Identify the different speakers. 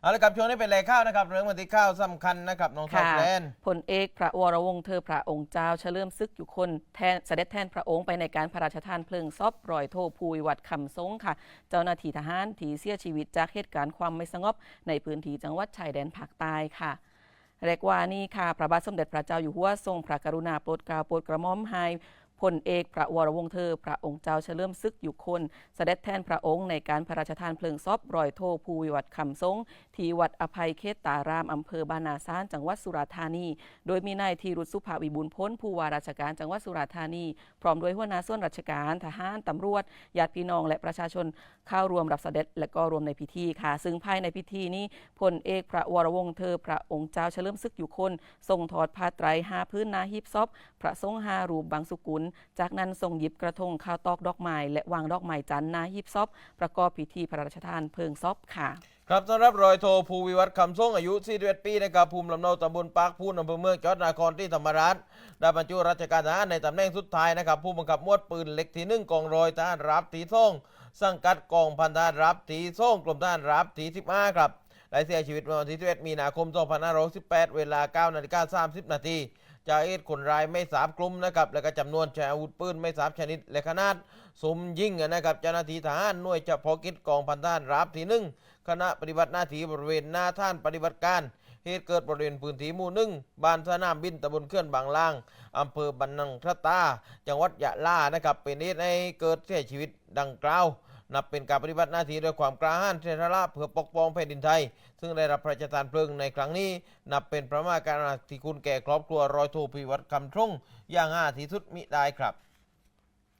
Speaker 1: เอาละครับช่วงนี้เป็นแหล่งข้าวนะครับ เรื่องวันที่ข้าวสำคัญนะครับน้องซอ
Speaker 2: ค่ะ
Speaker 1: แลน
Speaker 2: พลเอกพระวรวงศ์เธอพระองค์เจ้าเฉลิมศึกอยู่คนแทนเสด็จแทนพระองค์ไปในการพระราชทานเพลิงซอบรอยโทภูวิวัดคำสงค่ะ เจ้าหน้าที่ทหารที่เสียชีวิตจากเหตุการณ์ความไม่สงบในพื้นที่จังหวัดชายแดนภาคใต้ค่ะเรียกว่านี่ค่ะ พระบาทสมเด็จพระเจ้าอยู่หัวทรงพระกรุณาโปรดเกล้าโปรดกระหม่อมให้ พลเอกพระวรวงศ์เธอ พระองค์เจ้าเฉลิมศึกอยู่คนเสด็จแทนพระองค์ในการพระราชทานเพลิงซอบรอยโทภูวิวัดคำสงที่วัดอภัยเขตตารามอำเภอบานาซานจังหวัดสุราษฎร์ธานี โดยมีนายธีรุษสุภาวิบูลย์พ้นผู้ว่าราชการจังหวัดสุราษฎร์ธานี พร้อมด้วยหัวหน้าส่วนราชการทหารตำรวจญาติพี่น้องและประชาชนเข้ารวมรับเสด็จและก็รวมในพิธีค่ะ ซึ่งภายในพิธีนี้พลเอกพระวรวงศ์เธอ พระองค์เจ้าเฉลิมศึกอยู่คนทรงถอดผ้าไตรหาพื้นนาฮิบซอบพระทรงหารูปบางสุกุลจากนั้นทรงหยิบกระทงข้าวตอกดอกไม้และวางดอกไม้จันทร์นาฮิบซอบประกอบพิธีพระราชทานเพลิงซอบค่ะ
Speaker 1: ครับสำหรับรอยโทภูวิวัฒน์คำส่งอายุ41ปีนะครับภูมิลำเนาตำบลปากพูนอำเภอเมืองจังหวัดนครที่ธรรมราชได้บรรจุราชการทหารในตำแหน่งสุดท้ายนะครับผู้บังคับมวดปืนเล็กที่หนึ่งกองร้อยทหารรับทีส่งสังกัดกองพันทหารรับทีส่งกรมทหารรับที่15ครับ ได้เสียชีวิตเมื่อวันที่11มีนาคม 2518 เวลา9นาฬิกา30 นาทีจาเหตุคนร้ายไม่สามกลุ่มนะครับ แล้วก็จำนวนใช้อาวุธปืนไม่สามชนิด และขนาดสมยิ่งนะครับเจ้าหน้าที่ทหารหน่วยเฉพาะกิจกองพันทหารราบที่หนึ่งคณะปฏิบัติหน้าที่บริเวณหน้าท่านปฏิบัติการเหตุเกิดบริเวณพื้นที่หมู่หนึ่งบ้านสนามบินตำบลเคลื่อนบางล่างอำเภอบันนังทะตา จังหวัดยะลานะครับเป็นเหตุให้เกิดเสียชีวิตดังกล่าว นับเป็นการปฏิบัติหน้าที่ด้วยความกล้าหาญเทระเพื่อปกป้องแผ่นดินไทย ซึ่งได้รับพระราชทานเพลิงในครั้งนี้ นับเป็นพระมหากรุณาธิคุณแก่ครอบครัวรอยโทพิวัตรคำทรงอย่างอาที่สุดมิได้ครับ